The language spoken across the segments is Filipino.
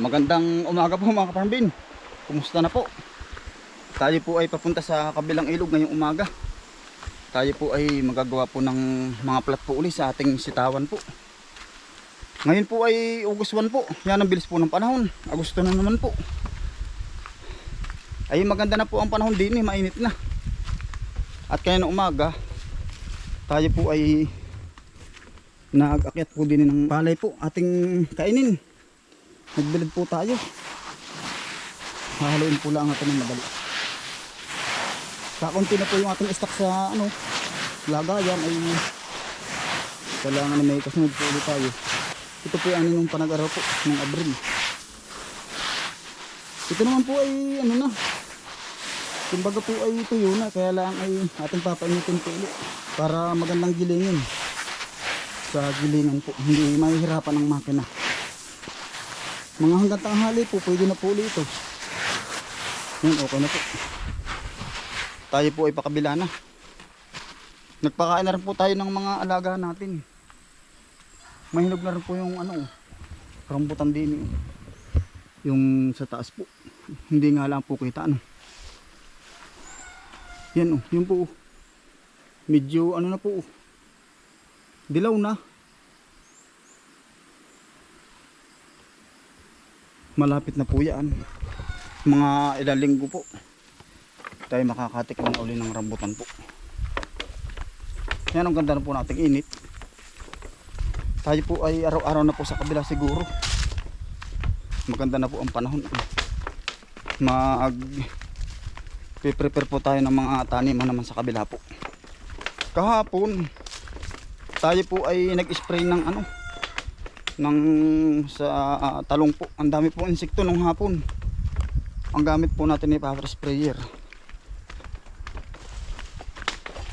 Magandang umaga po mga kaparmbin. Kumusta na po? Tayo po ay papunta sa kabilang ilog ngayong umaga. Tayo po ay magagawa po ng mga plat po uli sa ating sitawan po. Ngayon po ay August 1 po. Yan ang bilis po ng panahon. Agosto na naman po. Ay maganda na po ang panahon din eh. Mainit na. At kaya ng umaga, tayo po ay nag-akyat po din ng palay po ating kainin. Nagbilad po tayo. Hahaluin po lang natin ng madali. Kakunti na po yung ating stock sa ano, lagayan ay kailangan na may kasunod po ulit tayo. Ito po yung aninong panag-araw po ng Abril. Ito naman po ay ano na. Kumbaga po ay tuyo na kaya lang ay ating papainitin po ulit para magandang gilingin sa gilingan po. Hindi mahihirapan ang makina. Mga hanggang tanghali po, pwede na po ulit ito. Yan, okay na po. Tayo po ay pakabila na. Nagpakain na rin po tayo ng mga alaga natin. Mahinog na rin po yung ano, rambutan din. eh. Yung sa taas po. Hindi nga lang po kita ano. Yan oh, yun po. oh. Medyo ano na po. oh. Dilaw na. Malapit na po yan. Mga ilang po. Tayo makakatik na uli ng rambutan po. Yan ang ganda na po nating init. Tayo po ay araw-araw na po sa kabila siguro. Maganda na po ang panahon. Mag prepare po tayo ng mga taniman naman sa kabila po. Kahapon tayo po ay nag-spray ng ano ng sa ah, talong po. Ang dami po insekto nung hapon. Ang gamit po natin ay power sprayer.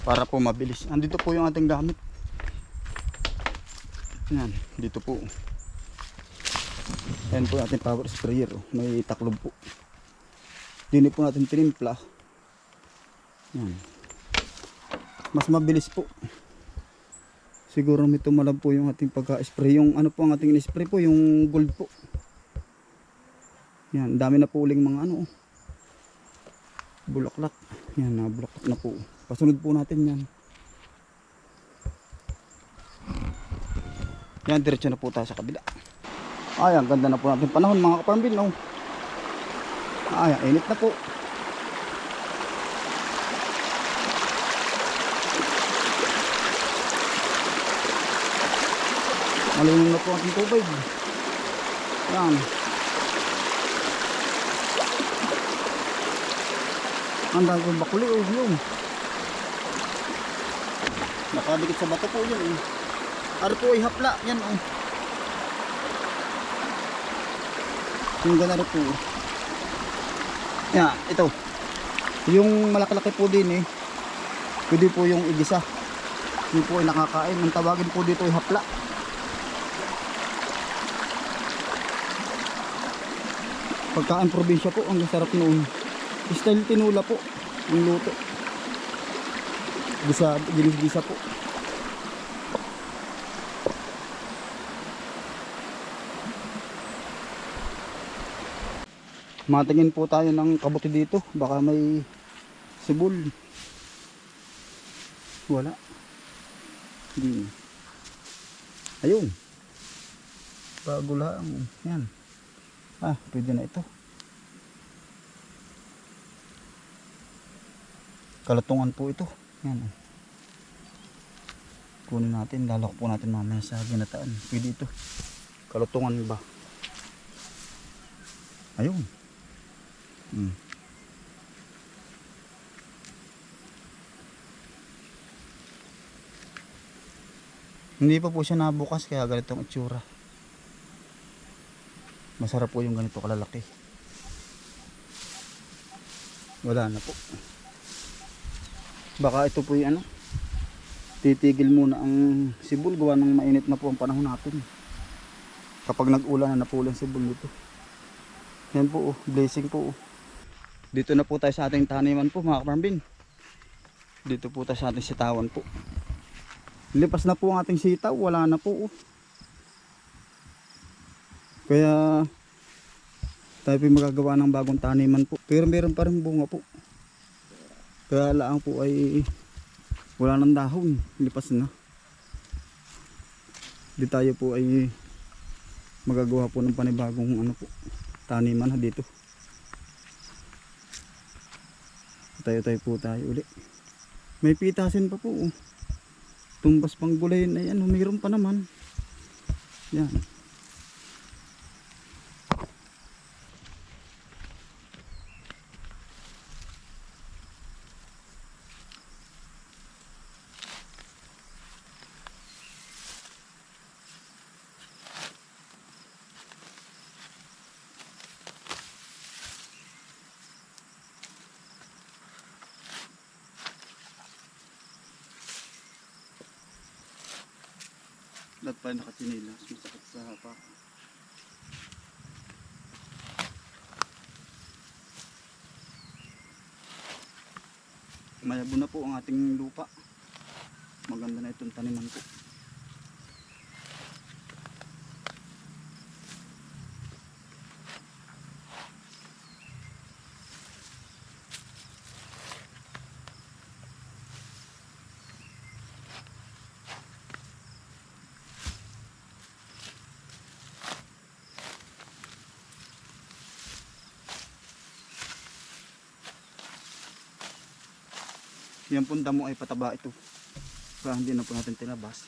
Para po mabilis. Andito po yung ating gamit. Yan, dito po. Yan po ating power sprayer. May taklob po. Dini po natin tinimpla. Yan. Mas mabilis po. Siguro may tumalab po yung ating pagka-spray. Yung ano po ang ating in-spray po, yung gold po. Yan, dami na po uling mga ano. oh. Bulaklak. Yan, na bulaklak na po. Pasunod po natin yan. Yan, diretso na po tayo sa kabila. Ay, ang ganda na po natin panahon mga kaparambin. No? Ay, init na po. Malinom na po ang tubig. Yan. Ang dami kong bakuli oh, yun. Nakadikit sa bato po yun eh. Ano po ay hapla, yan oh. Yung gana rin po. Yan, ito. Yung malaki-laki po din eh. Pwede po yung igisa. Yung po ay nakakain. Ang tawagin po dito ay hapla. Pagkain probinsya po, ang sarap noon. Style tinula po, ang luto. Gisa, ginis-gisa po. Matingin po tayo ng kabuti dito, baka may sibol. Wala. Hindi. Ayun. Bago lang. Yan. Ah, pwede na ito. Kalatungan po ito. Yan. Kunin natin, lalak po natin mamaya sa ginataan. Pwede ito. Kalatungan ba? Ayun. Hmm. Hindi pa po siya nabukas kaya ganitong itsura. Masarap po yung ganito kalalaki. Wala na po. Baka ito po yung ano. Titigil muna ang sibol gawa ng mainit na po ang panahon natin. Kapag nag-ulan na na po ang sibol nito. Yan po, oh, blessing po. oh. Dito na po tayo sa ating taniman po mga kaparambin. Dito po tayo sa ating sitawan po. Lipas na po ang ating sitaw, wala na po. oh. Kaya Tayo po magagawa ng bagong taniman po. Pero meron pa rin bunga po. Kaya laang po ay wala ng dahon. Lipas na. Di tayo po ay magagawa po ng panibagong ano po, taniman na dito. Tayo-tayo po tayo uli. May pitasin pa po. oh. Tumbas pang gulay na yan. oh, Mayroon pa naman. Yan. Lahat pa nakachinilas. Masakit sa hapa. Mayabo na po ang ating lupa. Maganda na itong taniman ko. Yan pong damo ay pataba ito. Kaya hindi na po natin tinabas.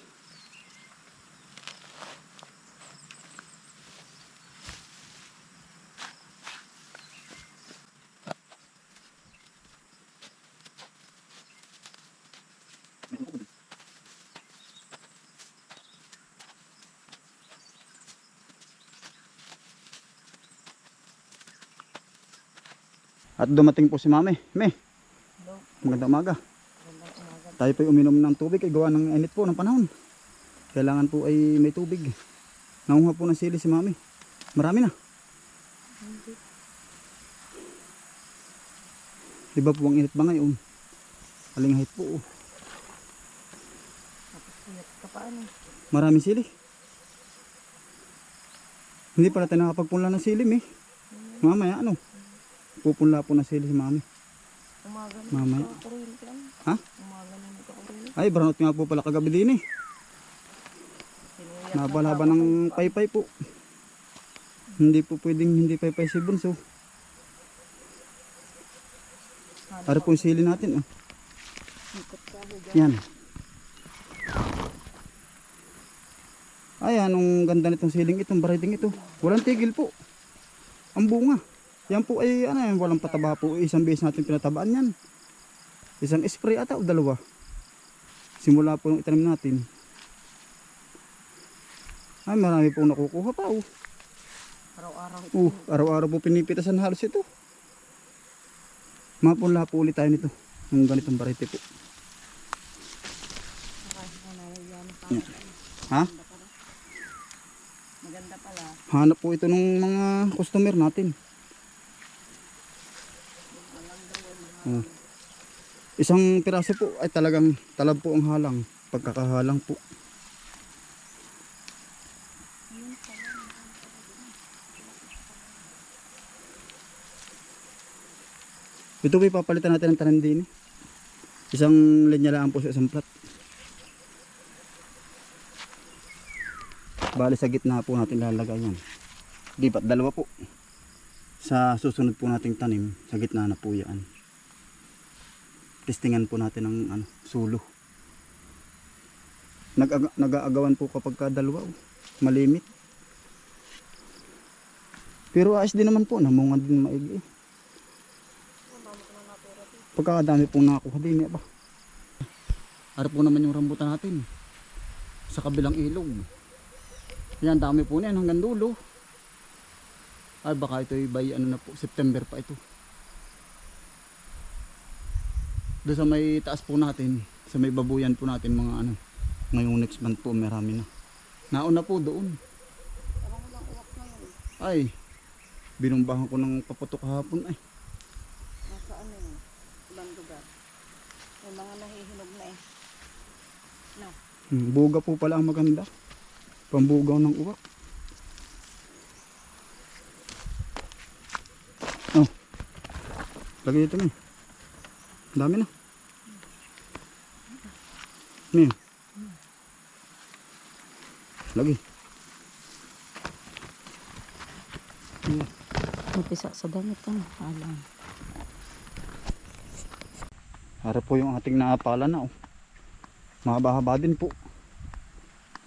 At dumating po si Mami. Me, magandang umaga. Tayo po uminom ng tubig ay gawa ng init po ng panahon. Kailangan po ay may tubig. Nanguha po ng sili si Mami. Marami na. Iba po ang init ba ngayon? Alingahit po. oh. Maraming sili. Hindi pala tayo nakapagpunla ng silim eh. Mamaya ano? Pupunla po ng sili si Mami. Mamaya. Ha? Umaga. Ay, brownot nga po pala kagabi din eh. Sinuyat Nabalaba ng paypay po. Hindi po pwedeng hindi paypay si Bunso. Para po yung sili natin. Oh. Yan. Ay, anong ganda nitong siling itong variety ito. Walang tigil po. Ang bunga. Yan po ay ano yan, walang pataba po. Isang beses natin pinatabaan yan. Isang spray ata o dalawa. Simula po yung itanim natin. Ay, marami pong nakukuha pa. Oh. Araw-araw. Uh, araw-araw po pinipitasan halos ito. Mapunla po ulit tayo nito. Yung ganitong variety po. Yan. Ha? Maganda pala. Hanap po ito ng mga customer natin. Oh. Isang piraso po ay talagang talab po ang halang. Pagkakahalang po. Ito po papalitan natin ng tanim din. Isang linya lang po sa isang plat. Bali sa gitna po natin lalagay yan. Di ba't dalawa po. Sa susunod po nating tanim, sa gitna na po yan. Testingan po natin ng ano, sulo. Nag nag-aagawan po kapag ka dalawa. Oh. Malimit. Pero ayos din naman po, namunga din maigi. eh. Pagkakadami po nakakuha din, eh, ba? Harap po naman yung rambutan natin. Sa kabilang ilog. Yan, dami po niyan hanggang dulo. Ay, baka ito by ano na po, September pa ito. Doon sa may taas po natin, sa may babuyan po natin mga ano, ngayong next month po marami na. Nauna po doon. Ay, binumbahan ko ng paputok kahapon ay. Nasa ano yun? Ibang lugar. May mga nahihinog na eh. No. Hmm, buga po pala ang maganda. Pambugaw ng uwak. Lagay dito mi. Ang dami na. Mi. Lagi. Ayan. Umpisa sa damit ang alam. Harap po yung ating naapala na oh. Mahaba-haba din po.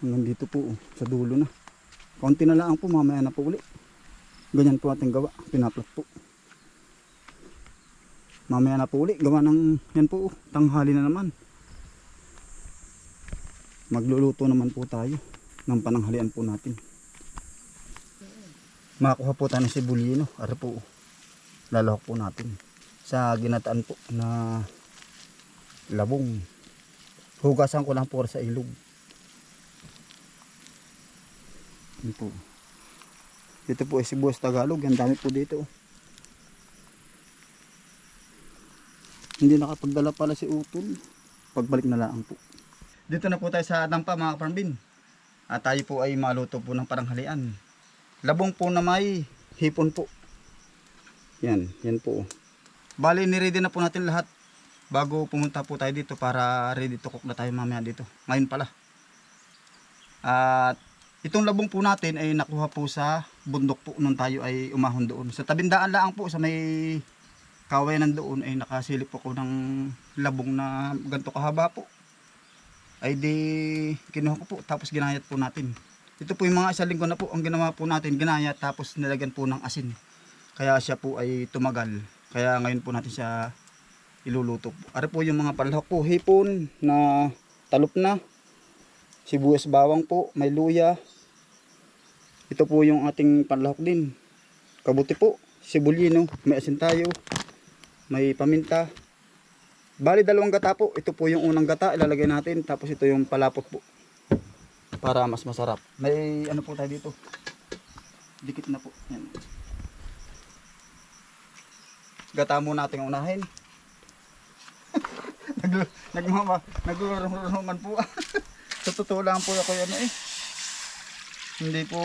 Hanggang dito po oh, sa dulo na. Konti na lang po mamaya na po uli. Ganyan po ating gawa. Pinaplat po. Mamaya na po uli. Gawa ng yan po oh, tanghali na naman. Magluluto naman po tayo ng pananghalian po natin. Makakuha po tayo ng sibulino. Ara po. Lalahok po natin. Sa ginataan po na labong. Hugasan ko lang po sa ilog. Yan po. Dito po ay sibuyas Tagalog. Ang dami po dito. Hindi nakapagdala pala si Utol. Pagbalik na lang po. Dito na po tayo sa dampa mga kaparambin. At tayo po ay maluto po ng paranghalian. Labong po na may hipon po. Yan, yan po. Bali, niready na po natin lahat bago pumunta po tayo dito para ready to cook na tayo mamaya dito. Ngayon pala. At itong labong po natin ay nakuha po sa bundok po nung tayo ay umahon doon. Sa tabindaan lang po sa may kawayan doon ay nakasilip po ko ng labong na ganito kahaba po. Ay di kinuha ko po tapos ginayat po natin. Ito po yung mga isang linggo na po ang ginawa po natin ginayat tapos nilagyan po ng asin. Kaya siya po ay tumagal. Kaya ngayon po natin siya iluluto po. Ari po yung mga palahok po, hipon na talop na. Sibuyas bawang po, may luya. Ito po yung ating panlahok din. Kabuti po, sibulino, may asin tayo. May paminta. Bali dalawang gata po. Ito po yung unang gata, ilalagay natin. Tapos ito yung palapot po. Para mas masarap. May ano po tayo dito. Dikit na po. Yan. Gata muna natin unahin. nag nagmama nagluluman po sa totoo lang po ako ano eh hindi po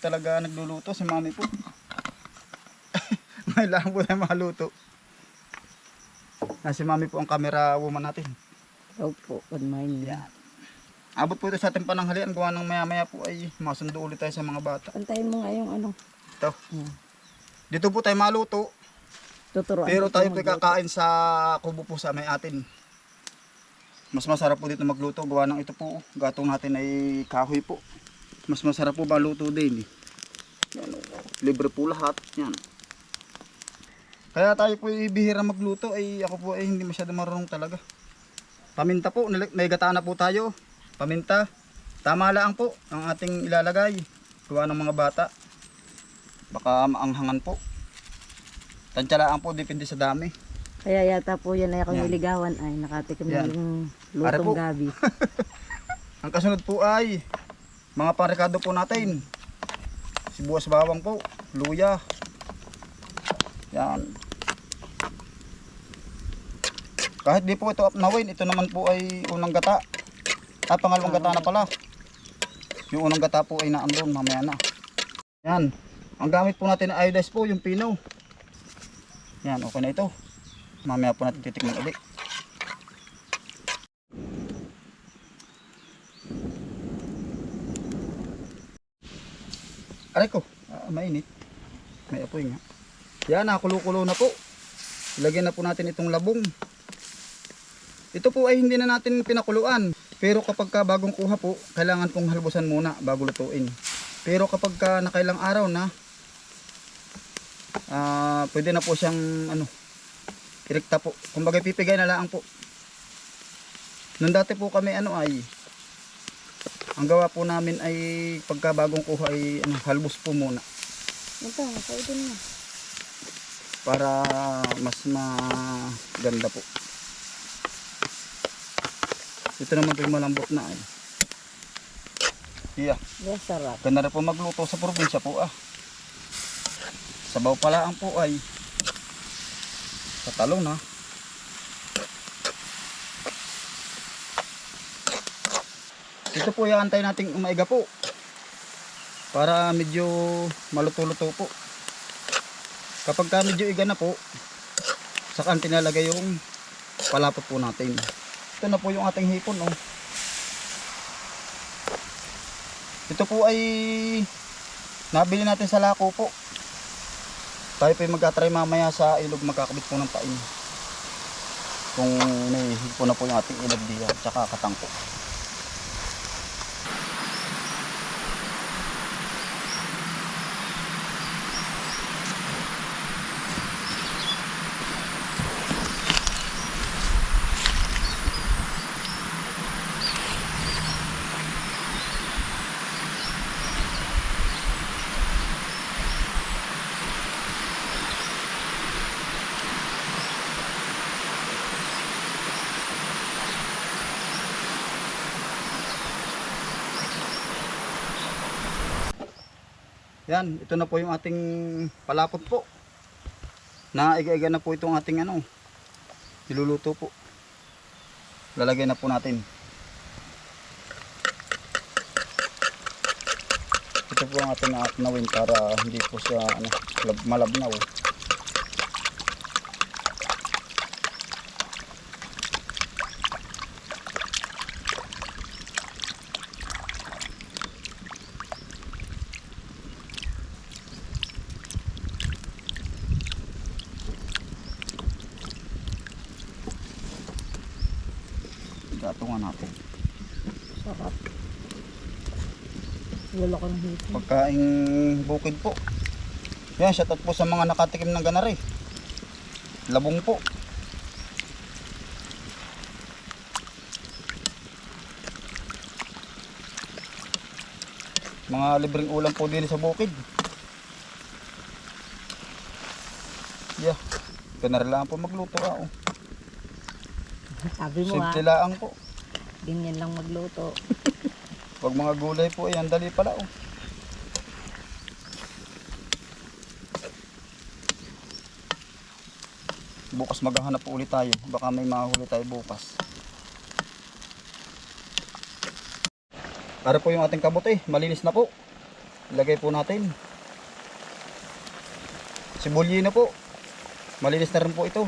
talaga nagluluto si mami po may lang po tayo maluto si mami po ang camera woman natin Opo, good morning. yan abot po ito sa ating pananghalian gawa ng maya maya po ay masundo ulit tayo sa mga bata Pantayin mo nga yung ano. ito dito po tayo maluto Tuturuan Pero tayo po kakain sa kubo po sa may atin. Mas masarap po dito magluto. Gawa ng ito po. Gatong natin ay kahoy po. Mas masarap po maluto din. Eh. Oh. libre po lahat. Yan. Kaya tayo po ibihira magluto ay ako po ay hindi masyado marunong talaga. Paminta po. May gata na po tayo. Paminta. Tama lang po ang ating ilalagay. Gawa ng mga bata. Baka maanghangan po. Tansyalaan po, depende sa dami. Kaya yata po yan ay ako Yan. niligawan ay nakatikim Yan. ng Are po. lutong gabi. Ang kasunod po ay mga parikado po natin. Sibuyas bawang po, luya. Yan. Kahit di po ito upnawin, ito naman po ay unang gata. Ah, pangalawang gata na pala. Yung unang gata po ay naandun, mamaya na. Yan. Ang gamit po natin na iodize po, yung pino. Yan, okay na ito. Mamaya po natin titikman ulit. Aray ko, ah, mainit. May apoy nga. Yan, nakulo-kulo na po. Ilagyan na po natin itong labong. Ito po ay hindi na natin pinakuluan. Pero kapag ka bagong kuha po, kailangan pong halbusan muna bago lutuin. Pero kapag ka nakailang araw na, ah, pwede na po siyang ano, irikta po. Kumbaga pipigay na lang po. Nung dati po kami ano ay, ang gawa po namin ay pagka bagong kuha ay ano, halbos po muna Ito, nakaudin mo. para mas maganda po. Ito naman po yung malambot na ay. Iya, Yes, sarap. ganda rin po magluto sa probinsya po ah. Sabaw pala ang po ay sa talong na. Ito po iaantay nating umaiga po. Para medyo maluto-luto po. Kapag ka medyo iga na po, Saka tinalagay yung palapot po natin. Ito na po yung ating hipon. Oh. Ito po ay nabili natin sa lako po. Tayo po magka-try mamaya sa ilog magkakabit po ng pain. Kung may hipon na po yung ating ilog diyan. Tsaka katangko. Yan, ito na po yung ating palapot po. Naiga-iga na po itong ating ano, niluluto po. Lalagay na po natin. Ito po ang ating aaknawin para hindi po siya ano, lab- malabnaw. Gatungan natin. Sarap. Wala ka ng hipon. Pagkaing bukid po. Yan, shoutout po sa mga nakatikim ng ganari. Labong po. Mga libreng ulam po din sa bukid. Yeah. Ganari lang po magluto ah. Oh. Sabi mo ah, Simple lang po. ganyan lang magluto. Pag mga gulay po, ayan, dali pala oh. Bukas maghahanap po ulit tayo. Baka may mahuli tayo bukas. Para po yung ating kabote, malinis na po. Ilagay po natin. Sibulyi na po. Malinis na rin po ito.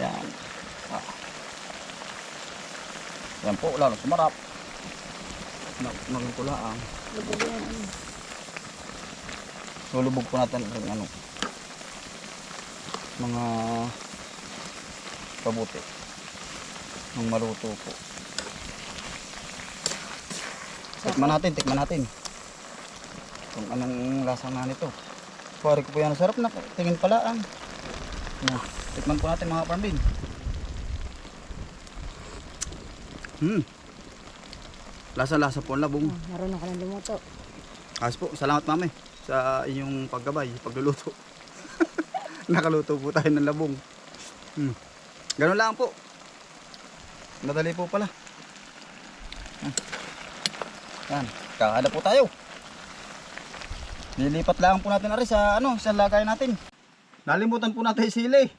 Yan. Ah. Yan po, lalo sumarap. Lubog yan. ano. Lulubog po natin ang ano. Mga kabuti. Nang maluto po. Tikman natin, tikman natin. Kung anong lasa nga nito. Pare ko po yan, sarap na. Tingin pala ang. Yan. Tikman po natin mga parmbin. Hmm. Lasa-lasa po ang labong. Oh, marunong ka ng lumuto. Ayos po, salamat mami sa inyong paggabay, pagluluto. Nakaluto po tayo ng labong. Hmm. Ganun lang po. Madali po pala. Hmm. Yan, kakada po tayo. Nilipat lang po natin ari sa ano, sa lagay natin. Nalimutan po natin sili.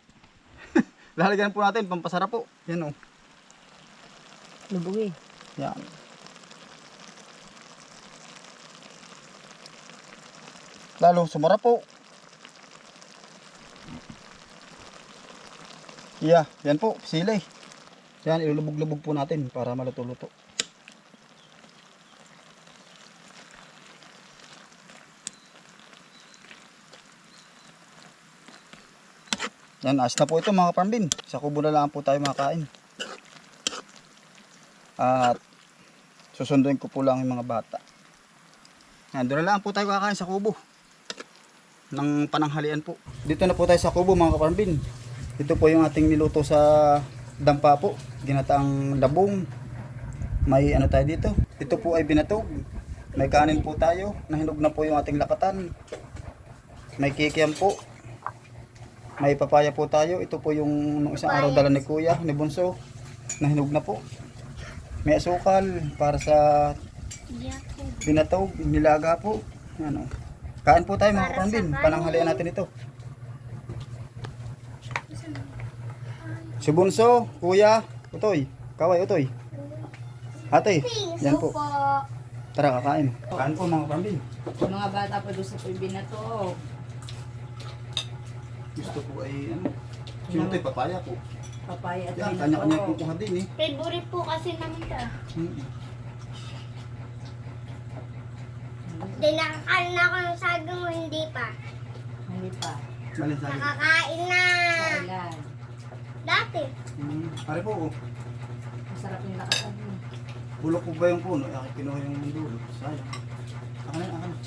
Lalagyan po natin pampasarap po. Yan oh. Lubog eh. Yan. Lalo sumara po. Yeah, yan po, sili. Yan, ilulubog-lubog po natin para maluto-luto. Yan, as na po ito mga parmbin. Sa kubo na lang po tayo makain. At susunduin ko po lang yung mga bata. Yan, doon lang po tayo kakain sa kubo. Ng pananghalian po. Dito na po tayo sa kubo mga kaparmbin. Ito po yung ating niluto sa dampa po. Ginataang labong. May ano tayo dito. Ito po ay binatog. May kanin po tayo. Nahinog na po yung ating lakatan. May kikiam po. May papaya po tayo. Ito po yung nung isang araw dala ni Kuya, ni Bunso. Nahinog na po. May asukal para sa binatog, nilaga po. Ano. Kain po tayo mga kapambin. Pananghalian natin ito. Si Bunso, Kuya, Utoy. Kaway, Utoy. Ate, yan po. Tara, kakain. Kain po mga kapambin. Mga bata pa doon sa pibinato. Gusto po ay ano. Sino tayo papaya po. Papaya at Yan, kanya-kanya kukuha din eh. Favorite po kasi namin ka. Mm. Hindi nakakain na ako ng saging mo, hindi pa. Hindi pa. Malin sa akin. Nakakain na. Kailan? Dati. Mm. Pare po, oh. Masarap yung lakasan mo. bulok po ba yung puno? Ay, kinuha yung dulo. Sayang. Akin na, akin na.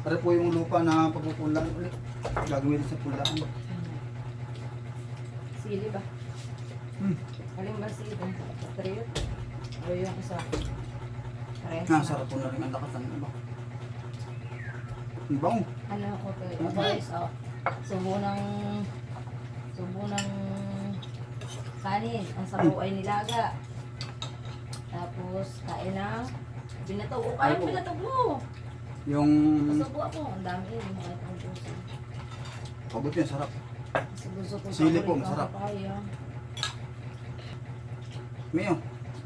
Pare po yung lupa na pagpupulan ulit. Gagawin sa pulaan. Sili ba? Hmm. Alin ba sili? Trio? O yung isa? Parehas Ah, na. sarap po na rin ang lakatan. Ano? Ang bango. Ano ko to? Yung guys, oh. Subo ng... Subo ng... Kanin. Ang sabaw ay nilaga. Tapos, kain ng... Binatog. O, po. binatog mo. Yung Masubo ako. Ang dami yun. Mga pabot yun, sarap. Sili po, masarap. Mayo,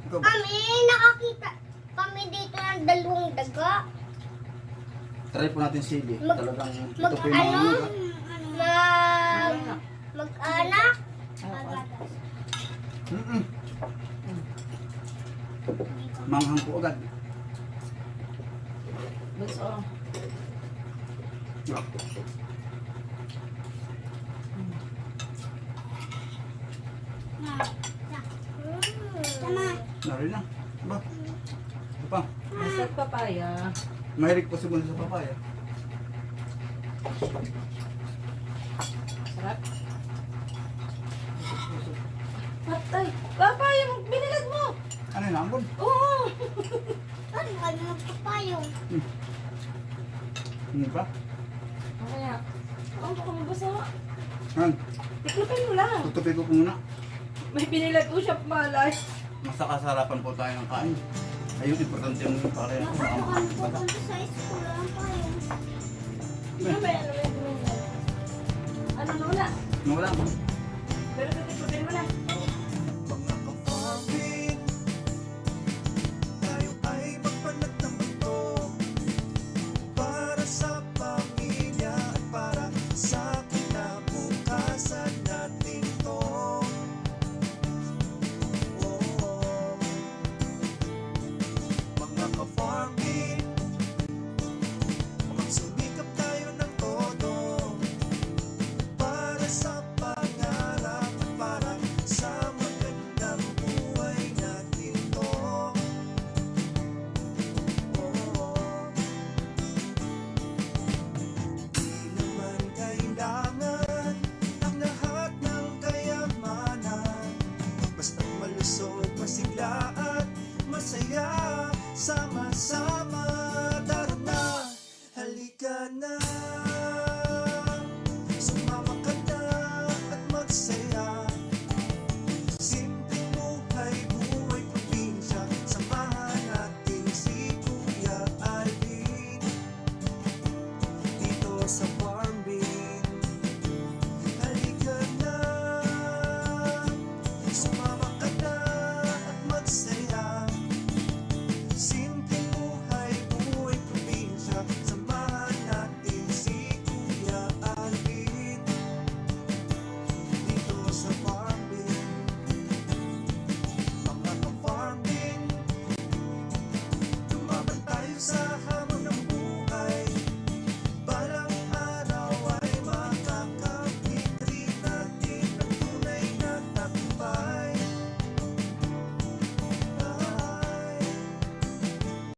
ikaw ba? Kami, nakakita kami dito ng dalawang daga. Try po natin sili. Mag- Talagang ito Mag, po yung mga ano? Mag, mag-anak. Oo. Mm-mm. Manghang po agad. Gusto. Yeah. Tama. Naroon na. Ba? Ito pa. Masarap papaya. Mahilig po si Muna sa papaya. Sarap. Patay. Papaya mo. Binilag mo. Ano yun, ambon? Oo. Ano ka na magpapayong? Hindi ba? Mamaya. Ang baka mabasa. Yan. Tiklopin mo lang. Tutupi ko po muna. May binilag ko siya malay. Mas nakasarapan po tayo ng kain. Ayun, importante yung para yan. Napatukan po punta sa school ang payong. Ano ba yan? Ano ba yan? Ano na wala? Wala. Pero tiklopin mo na.